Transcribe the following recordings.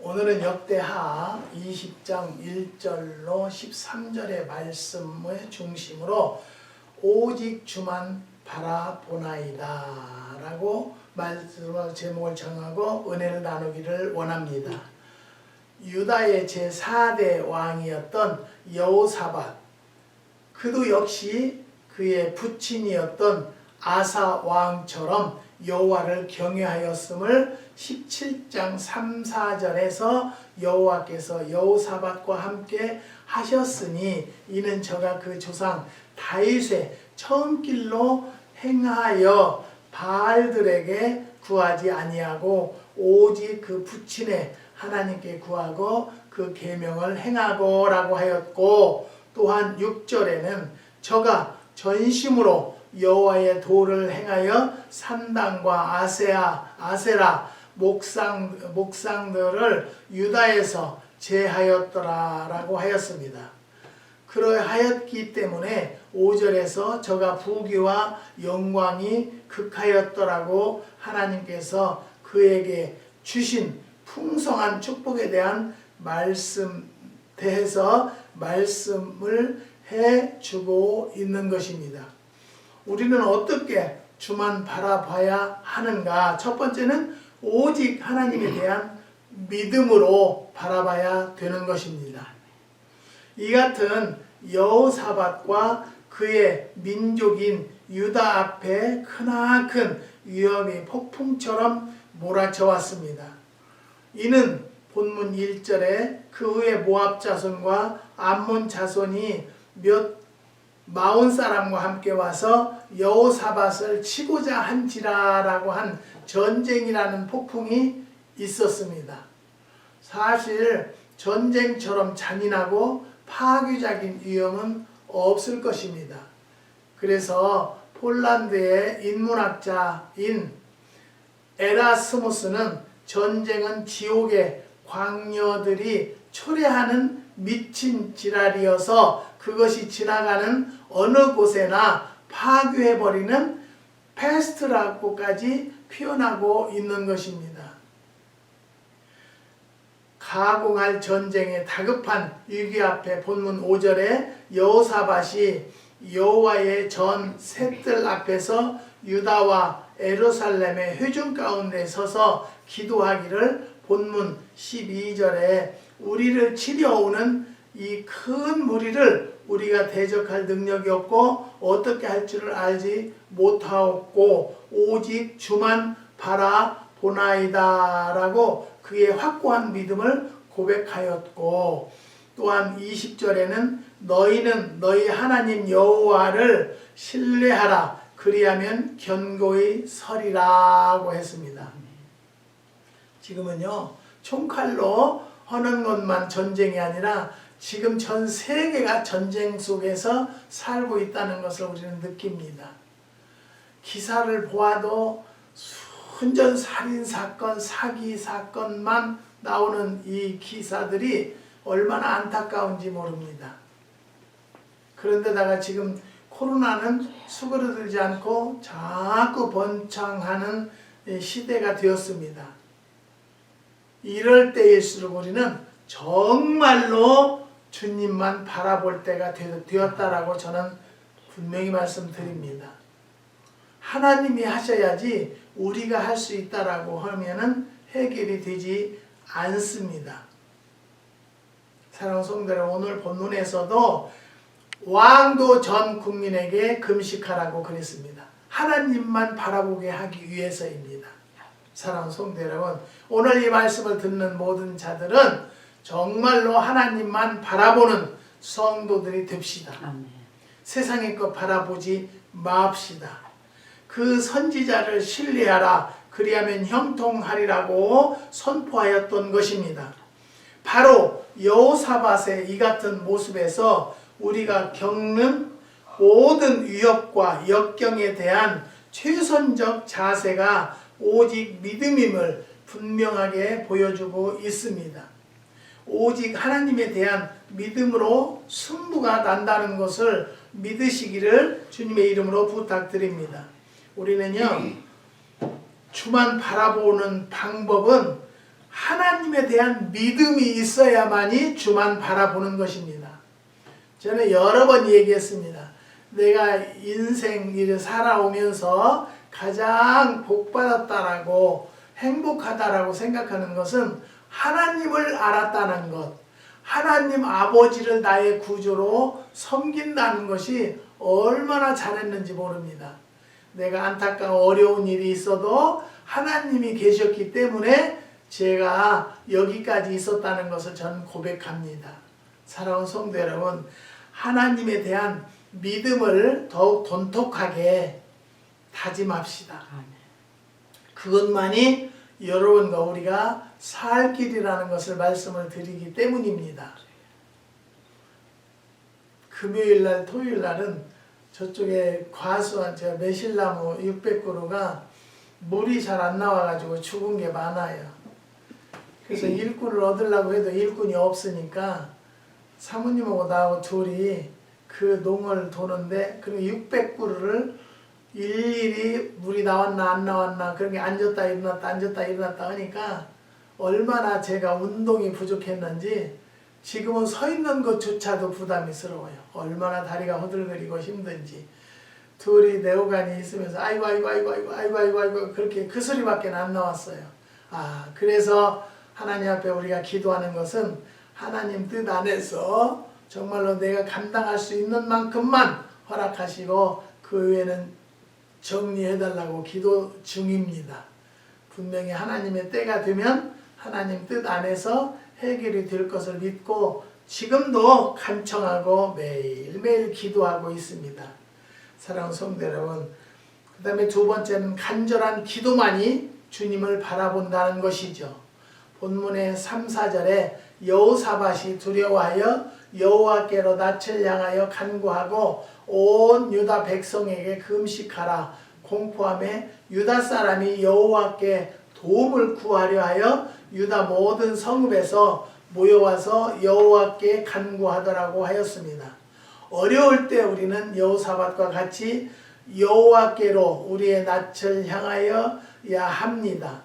오늘은 역대하 20장 1절로 13절의 말씀의 중심으로 오직 주만 바라보나이다 라고 말씀 제목을 정하고 은혜를 나누기를 원합니다. 유다의 제4대 왕이었던 여호사밧 그도 역시 그의 부친이었던 아사 왕처럼 여호와를 경외하였음을 17장 3, 4절에서 여호와께서 여호사밧과 함께 하셨으니 이는 저가 그 조상 다윗의 처음 길로 행하여 바알들에게 구하지 아니하고 오직 그 부친의 하나님께 구하고 그 계명을 행하고라고 하였고 또한 6절에는 저가 전심으로 여호와의 도를 행하여 산당과 아세아 아세라 목상 목상들을 유다에서 제하였더라라고 하였습니다. 그러하였기 때문에 5절에서 저가 부귀와 영광이 극하였더라고 하나님께서 그에게 주신 풍성한 축복에 대한 말씀 대해서 말씀을 해 주고 있는 것입니다. 우리는 어떻게 주만 바라봐야 하는가? 첫 번째는 오직 하나님에 대한 믿음으로 바라봐야 되는 것입니다. 이 같은 여호사밧과 그의 민족인 유다 앞에 크나큰 위험이 폭풍처럼 몰아쳐 왔습니다. 이는 본문 1절에 그 후에 모압 자손과 암몬 자손이 몇 마흔 사람과 함께 와서 여호사밧을 치고자 한지라라고 한 전쟁이라는 폭풍이 있었습니다. 사실 전쟁처럼 잔인하고 파괴적인 위험은 없을 것입니다. 그래서 폴란드의 인문학자인 에라스무스는 전쟁은 지옥의 광녀들이 초래하는 미친 지랄이어서 그것이 지나가는 어느 곳에나 파괴해버리는 패스트라고까지 표현하고 있는 것입니다. 가공할 전쟁의 다급한 위기 앞에 본문 5절에 여호사밧이 여호와의 전 셋들 앞에서 유다와 에루살렘의 회중 가운데 서서 기도하기를 본문 12절에 우리를 치려오는 이 큰 무리를 우리가 대적할 능력이 없고 어떻게 할 줄을 알지 못하고 오직 주만 바라보나이다라고 그의 확고한 믿음을 고백하였고 또한 20절에는 너희는 너희 하나님 여호와를 신뢰하라 그리하면 견고히 서리라고 했습니다. 지금은요 총칼로 하는 것만 전쟁이 아니라 지금 전 세계가 전쟁 속에서 살고 있다는 것을 우리는 느낍니다. 기사를 보아도 순전 살인 사건, 사기 사건만 나오는 이 기사들이 얼마나 안타까운지 모릅니다. 그런데다가 지금 코로나는 수그러들지 않고 자꾸 번창하는 시대가 되었습니다. 이럴 때일수록 우리는 정말로 주님만 바라볼 때가 되었다라고 저는 분명히 말씀드립니다. 하나님이 하셔야지 우리가 할 수 있다라고 하면은 해결이 되지 않습니다. 사랑하는 여러분, 오늘 본문에서도 왕도 전 국민에게 금식하라고 그랬습니다. 하나님만 바라보게 하기 위해서입니다. 사랑하는 성도 여러분, 오늘 이 말씀을 듣는 모든 자들은 정말로 하나님만 바라보는 성도들이 됩시다. 아멘. 세상의 것 바라보지 맙시다. 그 선지자를 신뢰하라. 그리하면 형통하리라고 선포하였던 것입니다. 바로 여호사밧의 이 같은 모습에서 우리가 겪는 모든 위협과 역경에 대한 최선적 자세가 오직 믿음임을 분명하게 보여주고 있습니다. 오직 하나님에 대한 믿음으로 승부가 난다는 것을 믿으시기를 주님의 이름으로 부탁드립니다. 우리는요, 주만 바라보는 방법은 하나님에 대한 믿음이 있어야만이 주만 바라보는 것입니다. 저는 여러 번 얘기했습니다. 내가 인생 일을 살아오면서 가장 복받았다라고 행복하다라고 생각하는 것은 하나님을 알았다는 것, 하나님 아버지를 나의 구조로 섬긴다는 것이 얼마나 잘했는지 모릅니다. 내가 안타까운 어려운 일이 있어도 하나님이 계셨기 때문에 제가 여기까지 있었다는 것을 저는 고백합니다. 사랑하는 성도 여러분, 하나님에 대한 믿음을 더욱 돈독하게 다짐합시다. 그것만이 여러분과 우리가 살 길이라는 것을 말씀을 드리기 때문입니다. 금요일 날, 토요일 날은 저쪽에 과수한 제가 매실나무 600그루가 물이 잘 안 나와가지고 죽은 게 많아요. 그래서 일꾼을 얻으려고 해도 일꾼이 없으니까 사모님하고 나하고 둘이 그 농을 도는데 그리고 600그루를 일일이 물이 나왔나 안 나왔나 그런 게 앉았다 일어났다 앉았다 일어났다 하니까 얼마나 제가 운동이 부족했는지 지금은 서 있는 것조차도 부담이스러워요. 얼마나 다리가 허들거리고 힘든지. 둘이 내오간이 있으면서 아이고 아이고 아이고 아이고 아이고 아이고 아이고 그렇게 그 소리밖에 안 나왔어요. 아 그래서 하나님 앞에 우리가 기도하는 것은 하나님 뜻 안에서 정말로 내가 감당할 수 있는 만큼만 허락하시고 그 외에는 정리해달라고 기도 중입니다. 분명히 하나님의 때가 되면 하나님 뜻 안에서 해결이 될 것을 믿고 지금도 간청하고 매일매일 기도하고 있습니다. 사랑하는 성도 여러분, 그 다음에 두 번째는 간절한 기도만이 주님을 바라본다는 것이죠. 본문의 3, 4절에 여호사밭이 두려워하여 여호와께로 낯을 향하여 간구하고 온 유다 백성에게 금식하라 공포함에 유다 사람이 여호와께 도움을 구하려 하여 유다 모든 성읍에서 모여와서 여호와께 간구하더라고 하였습니다. 어려울 때 우리는 여호사밧과 같이 여호와께로 우리의 낯을 향하여야 합니다.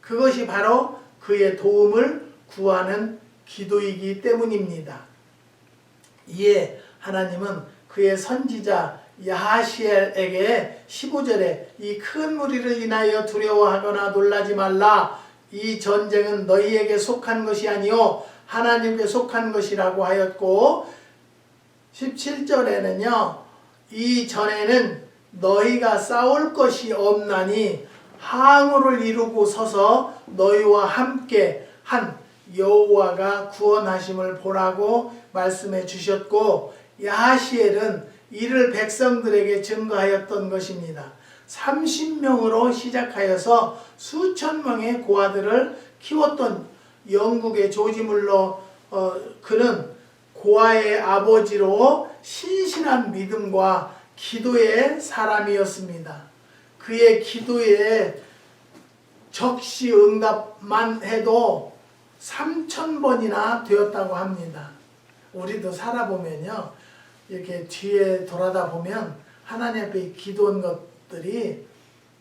그것이 바로 그의 도움을 구하는 기도이기 때문입니다. 이에 하나님은 그의 선지자 야하시엘에게 15절에 이 큰 무리를 인하여 두려워하거나 놀라지 말라. 이 전쟁은 너희에게 속한 것이 아니요 하나님께 속한 것이라고 하였고 17절에는요 이 전에는 너희가 싸울 것이 없나니 항우를 이루고 서서 너희와 함께 한 여호와가 구원하심을 보라고 말씀해 주셨고 야하시엘은 이를 백성들에게 증거하였던 것입니다. 30명으로 시작하여서 수천 명의 고아들을 키웠던 영국의 조지물로 어, 그는 고아의 아버지로 신실한 믿음과 기도의 사람이었습니다. 그의 기도에 적시 응답만 해도 3천 번이나 되었다고 합니다. 우리도 살아보면요. 이렇게 뒤에 돌아다 보면 하나님 앞에 기도한 것들이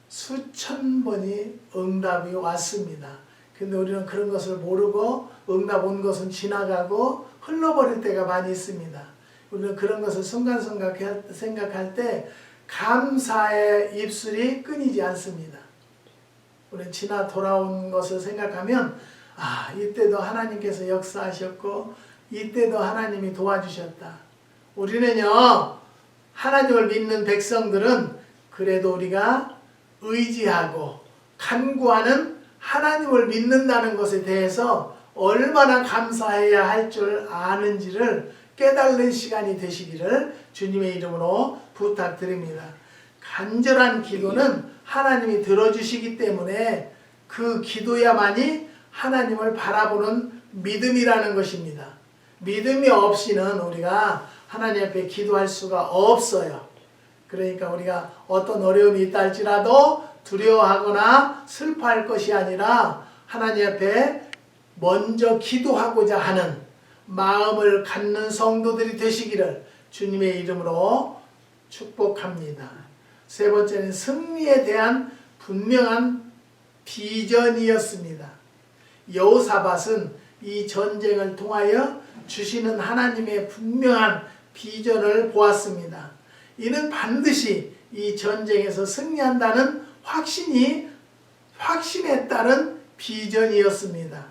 수천 번이 응답이 왔습니다. 근데 우리는 그런 것을 모르고 응답 온 것은 지나가고 흘러버릴 때가 많이 있습니다. 우리는 그런 것을 순간순간 생각할 때 감사의 입술이 끊이지 않습니다. 우리는 지나 돌아온 것을 생각하면 아 이때도 하나님께서 역사하셨고 이때도 하나님이 도와주셨다. 우리는요 하나님을 믿는 백성들은 그래도 우리가 의지하고 간구하는 하나님을 믿는다는 것에 대해서 얼마나 감사해야 할 줄 아는지를 깨달는 시간이 되시기를 주님의 이름으로 부탁드립니다. 간절한 기도는 하나님이 들어주시기 때문에 그 기도야만이 하나님을 바라보는 믿음이라는 것입니다. 믿음이 없이는 우리가 하나님 앞에 기도할 수가 없어요. 그러니까 우리가 어떤 어려움이 있다 할지라도 두려워하거나 슬퍼할 것이 아니라 하나님 앞에 먼저 기도하고자 하는 마음을 갖는 성도들이 되시기를 주님의 이름으로 축복합니다. 세 번째는 승리에 대한 분명한 비전이었습니다. 여호사밧은 이 전쟁을 통하여 주시는 하나님의 분명한 비전을 보았습니다. 이는 반드시 이 전쟁에서 승리한다는 확신이 확신에 따른 비전이었습니다.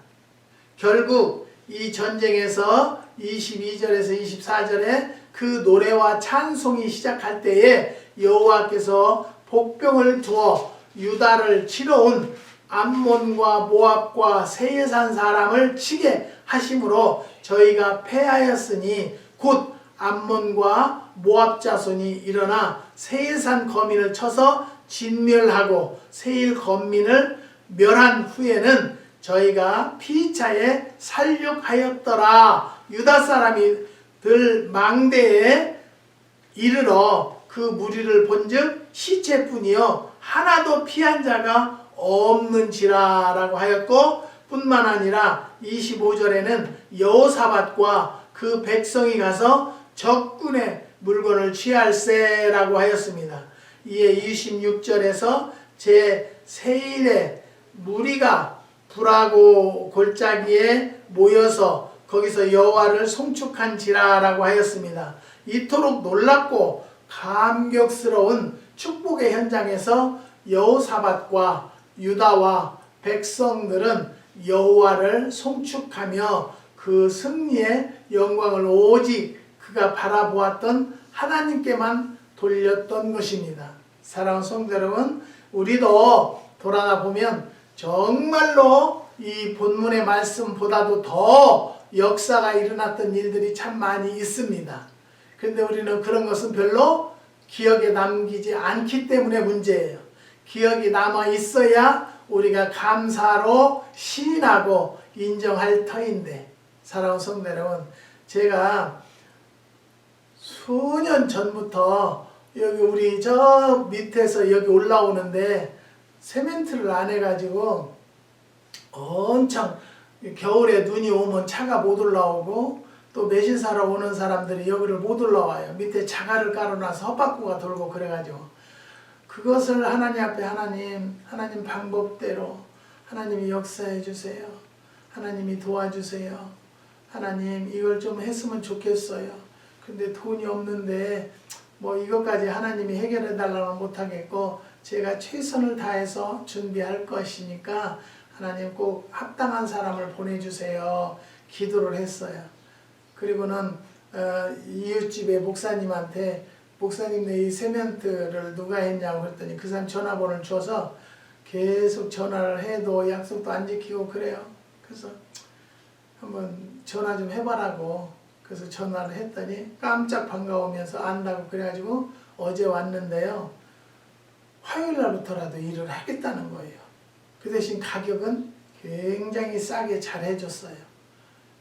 결국 이 전쟁에서 22절에서 24절에 그 노래와 찬송이 시작할 때에 여호와께서 복병을 두어 유다를 치러온 암몬과 모압과 세예산 사람을 치게 하심으로 저희가 패하였으니 곧 암몬과 모압 자손이 일어나 세예산 거민을 쳐서 진멸하고 세일 거민을 멸한 후에는 저희가 피차에 살육하였더라. 유다 사람이 들 망대에 이르러 그 무리를 본즉 시체뿐이요. 하나도 피한 자가 없는지라라고 하였고 뿐만 아니라 25절에는 여호사밧과 그 백성이 가서 적군의 물건을 취할세라고 하였습니다. 이에 26절에서 제 세일에 무리가 불하고 골짜기에 모여서 거기서 여호와를 송축한지라라고 하였습니다. 이토록 놀랍고 감격스러운 축복의 현장에서 여호사밧과 유다와 백성들은 여호와를 송축하며 그 승리의 영광을 오직 그가 바라보았던 하나님께만 돌렸던 것입니다. 사랑하는 성도 여러분, 우리도 돌아나 보면 정말로 이 본문의 말씀보다도 더 역사가 일어났던 일들이 참 많이 있습니다. 근데 우리는 그런 것은 별로 기억에 남기지 않기 때문에 문제예요. 기억이 남아 있어야 우리가 감사로 시인하고 인정할 터인데 사랑하는 성도 여러분 제가 수년 전부터 여기 우리 저 밑에서 여기 올라오는데 세멘트를 안 해가지고 엄청 겨울에 눈이 오면 차가 못 올라오고 또 매실 사러 오는 사람들이 여기를 못 올라와요. 밑에 자갈을 깔아놔서 헛바꾸가 돌고 그래가지고 그것을 하나님 앞에 하나님 하나님 방법대로 하나님이 역사해 주세요. 하나님이 도와주세요. 하나님 이걸 좀 했으면 좋겠어요. 근데 돈이 없는데 뭐 이것까지 하나님이 해결해 달라면 못하겠고 제가 최선을 다해서 준비할 것이니까 하나님 꼭 합당한 사람을 보내주세요. 기도를 했어요. 그리고는 어, 이웃집의 목사님한테 목사님 내 이 세멘트를 누가 했냐고 그랬더니 그 사람 전화번호를 줘서 계속 전화를 해도 약속도 안 지키고 그래요. 그래서 한번 전화 좀 해봐라고 그래서 전화를 했더니 깜짝 반가우면서 안다고 그래가지고 어제 왔는데요. 화요일 날부터라도 일을 하겠다는 거예요. 그 대신 가격은 굉장히 싸게 잘 해줬어요.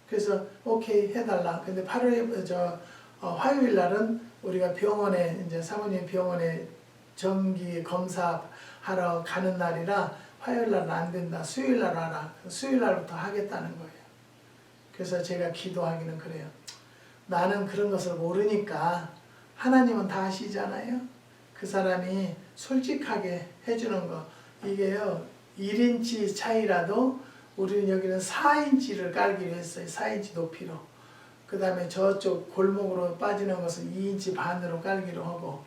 그래서 오케이 해달라. 근데 8월 저 어, 화요일 날은 우리가 병원에 이제 사모님 병원에 정기 검사 하러 가는 날이라 화요일 날은 안 된다. 수요일 날 하라. 수요일 날부터 하겠다는 거예요. 그래서 제가 기도하기는 그래요. 나는 그런 것을 모르니까 하나님은 다 아시잖아요. 그 사람이 솔직하게 해주는 거 이게요 1인치 차이라도 우리는 여기는 4인치를 깔기로 했어요 4인치 높이로 그 다음에 저쪽 골목으로 빠지는 것은 2인치 반으로 깔기로 하고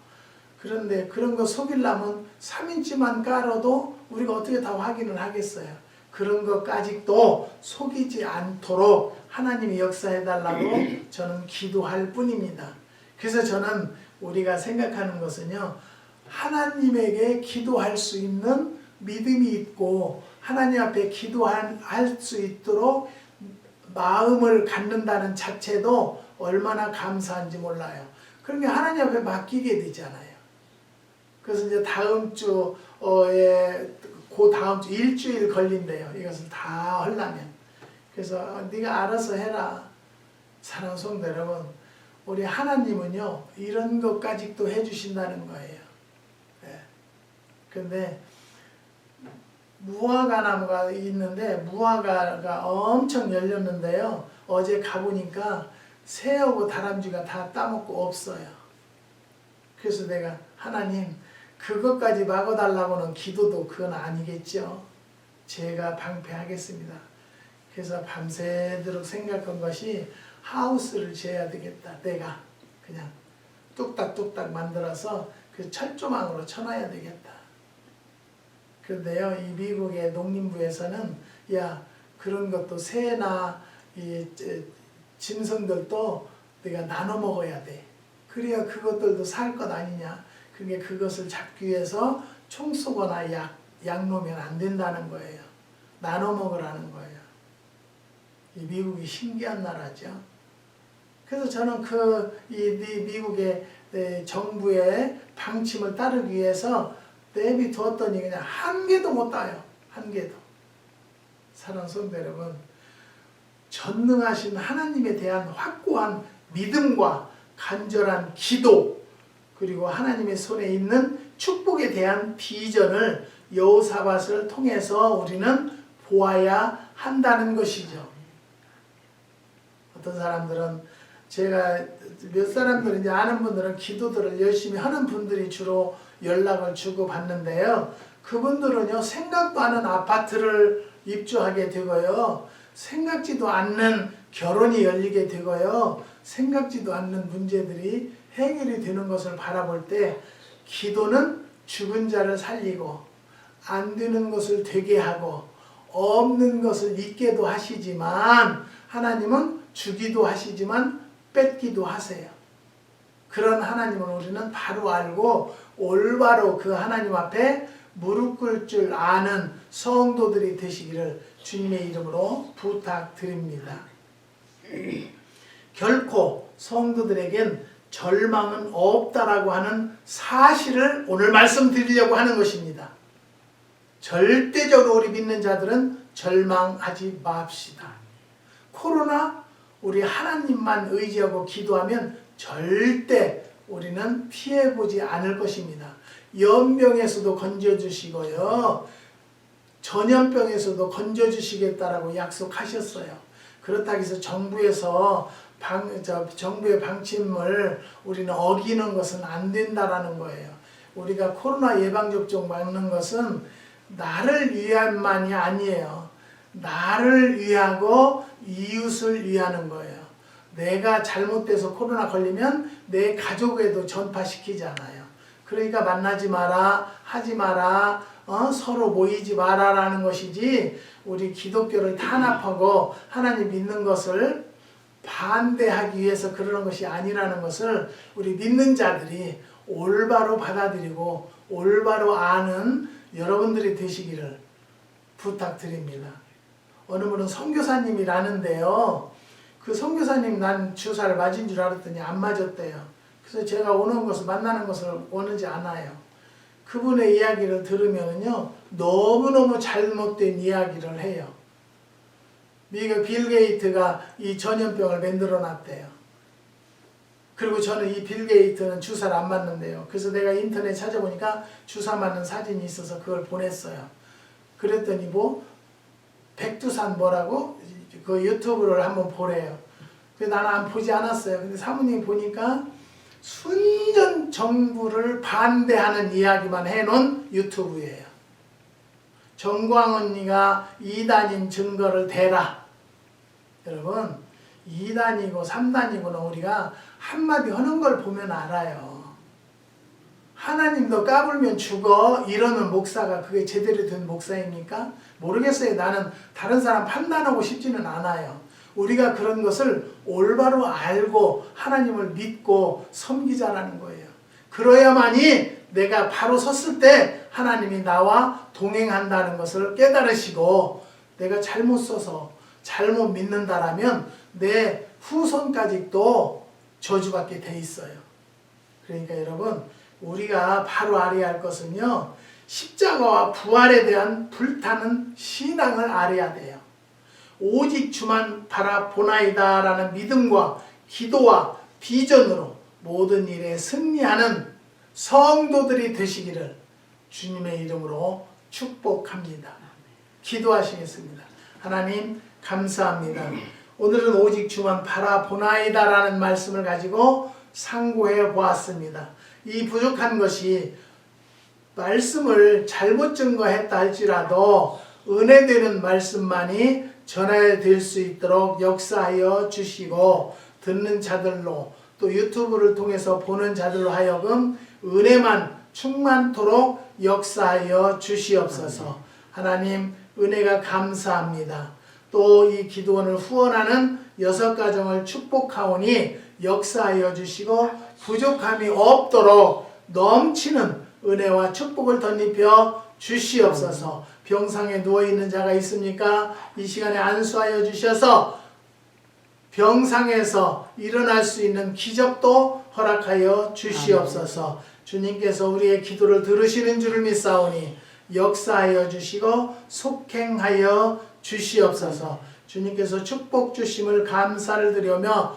그런데 그런 거 속이려면 3인치만 깔아도 우리가 어떻게 다 확인을 하겠어요 그런 것까지도 속이지 않도록 하나님이 역사해 달라고 저는 기도할 뿐입니다 그래서 저는 우리가 생각하는 것은요 하나님에게 기도할 수 있는 믿음이 있고 하나님 앞에 기도할 수 있도록 마음을 갖는다는 자체도 얼마나 감사한지 몰라요. 그러면 하나님 앞에 맡기게 되잖아요. 그래서 이제 다음 주에 그 다음 주 일주일 걸린대요. 이것을 다 하려면. 그래서 네가 알아서 해라. 사랑하는 성도 여러분, 우리 하나님은요 이런 것까지도 해주신다는 거예요. 예. 근데 무화과 나무가 있는데 무화과가 엄청 열렸는데요. 어제 가보니까 새하고 다람쥐가 다 따먹고 없어요. 그래서 내가 하나님 그것까지 막아달라고는 기도도 그건 아니겠죠. 제가 방패하겠습니다. 그래서 밤새도록 생각한 것이 하우스를 지어야 되겠다. 내가 그냥 뚝딱뚝딱 만들어서 그 철조망으로 쳐놔야 되겠다. 그런데요, 이 미국의 농림부에서는 야 그런 것도 새나 이 저, 짐승들도 내가 나눠 먹어야 돼. 그래야 그것들도 살 것 아니냐. 그게 그것을 잡기 위해서 총 쏘거나 약, 약 놓으면 안 된다는 거예요. 나눠 먹으라는 거예요. 이 미국이 신기한 나라죠. 그래서 저는 그, 이, 미- 미국의 에, 정부의 방침을 따르기 위해서 내비두었더니 그냥 한 개도 못 따요. 한 개도. 사랑하는 성도 여러분, 전능하신 하나님에 대한 확고한 믿음과 간절한 기도, 그리고 하나님의 손에 있는 축복에 대한 비전을 여호사밧을 통해서 우리는 보아야 한다는 것이죠. 어떤 사람들은 제가 몇 사람들은 이제 아는 분들은 기도들을 열심히 하는 분들이 주로 연락을 주고 받는데요. 그분들은요 생각도 않은 아파트를 입주하게 되고요. 생각지도 않는 결혼이 열리게 되고요. 생각지도 않는 문제들이 해결이 되는 것을 바라볼 때 기도는 죽은 자를 살리고 안 되는 것을 되게 하고 없는 것을 있게도 하시지만 하나님은 주기도 하시지만 뺏기도 하세요. 그런 하나님을 우리는 바로 알고 올바로 그 하나님 앞에 무릎 꿇을 줄 아는 성도들이 되시기를 주님의 이름으로 부탁드립니다. 결코 성도들에겐 절망은 없다라고 하는 사실을 오늘 말씀드리려고 하는 것입니다. 절대적으로 우리 믿는 자들은 절망하지 맙시다. 코로나 우리 하나님만 의지하고 기도하면 절대 우리는 피해보지 않을 것입니다. 연병에서도 건져주시고요. 전염병에서도 건져주시겠다라고 약속하셨어요. 그렇다고 해서 정부에서 방, 저, 정부의 방침을 우리는 어기는 것은 안 된다라는 거예요. 우리가 코로나 예방접종 맞는 것은 나를 위한만이 아니에요. 나를 위하고 이웃을 위하는 거예요. 내가 잘못돼서 코로나 걸리면 내 가족에도 전파시키잖아요. 그러니까 만나지 마라, 하지 마라, 어? 서로 모이지 마라라는 것이지 우리 기독교를 탄압하고 하나님 믿는 것을 반대하기 위해서 그러는 것이 아니라는 것을 우리 믿는 자들이 올바로 받아들이고 올바로 아는 여러분들이 되시기를 부탁드립니다. 어느 분은 선교사님이라는데요. 그 선교사님 난 주사를 맞은 줄 알았더니 안 맞았대요. 그래서 제가 오는 것을 만나는 것을 원하지 않아요. 그분의 이야기를 들으면요 너무너무 잘못된 이야기를 해요. 미국 빌 게이트가 이 전염병을 만들어 놨대요. 그리고 저는 이 빌 게이트는 주사를 안 맞는데요. 그래서 내가 인터넷 찾아보니까 주사 맞는 사진이 있어서 그걸 보냈어요. 그랬더니 뭐 백두산 뭐라고 그 유튜브를 한번 보래요. 근데 나는 안 보지 않았어요. 근데 사모님 보니까 순전 정부를 반대하는 이야기만 해놓은 유튜브예요. 정광 언니가 2단인 증거를 대라. 여러분 2단이고 3단이고는 우리가 한마디 하는 걸 보면 알아요. 하나님도 까불면 죽어 이러는 목사가 그게 제대로 된 목사입니까? 모르겠어요. 나는 다른 사람 판단하고 싶지는 않아요. 우리가 그런 것을 올바로 알고 하나님을 믿고 섬기자라는 거예요. 그러야만이 내가 바로 섰을 때 하나님이 나와 동행한다는 것을 깨달으시고 내가 잘못 써서 잘못 믿는다라면 내 후손까지 또 저주받게 돼 있어요. 그러니까 여러분 우리가 바로 알아야 할 것은요 십자가와 부활에 대한 불타는 신앙을 알아야 돼요. 오직 주만 바라보나이다 라는 믿음과 기도와 비전으로 모든 일에 승리하는 성도들이 되시기를 주님의 이름으로 축복합니다. 기도하시겠습니다. 하나님 감사합니다. 오늘은 오직 주만 바라보나이다 라는 말씀을 가지고 상고해 보았습니다. 이 부족한 것이 말씀을 잘못 증거했다 할지라도 은혜되는 말씀만이 전해될 수 있도록 역사하여 주시고 듣는 자들로 또 유튜브를 통해서 보는 자들로 하여금 은혜만 충만토록 역사하여 주시옵소서. 하나님 은혜가 감사합니다. 또 이 기도원을 후원하는 여섯 가정을 축복하오니 역사하여 주시고 부족함이 없도록 넘치는 은혜와 축복을 덧입혀 주시옵소서. 병상에 누워 있는 자가 있습니까? 이 시간에 안수하여 주셔서 병상에서 일어날 수 있는 기적도 허락하여 주시옵소서. 주님께서 우리의 기도를 들으시는 줄을 믿사오니 역사하여 주시고 속행하여 주시옵소서. 주님께서 축복 주심을 감사를 드리며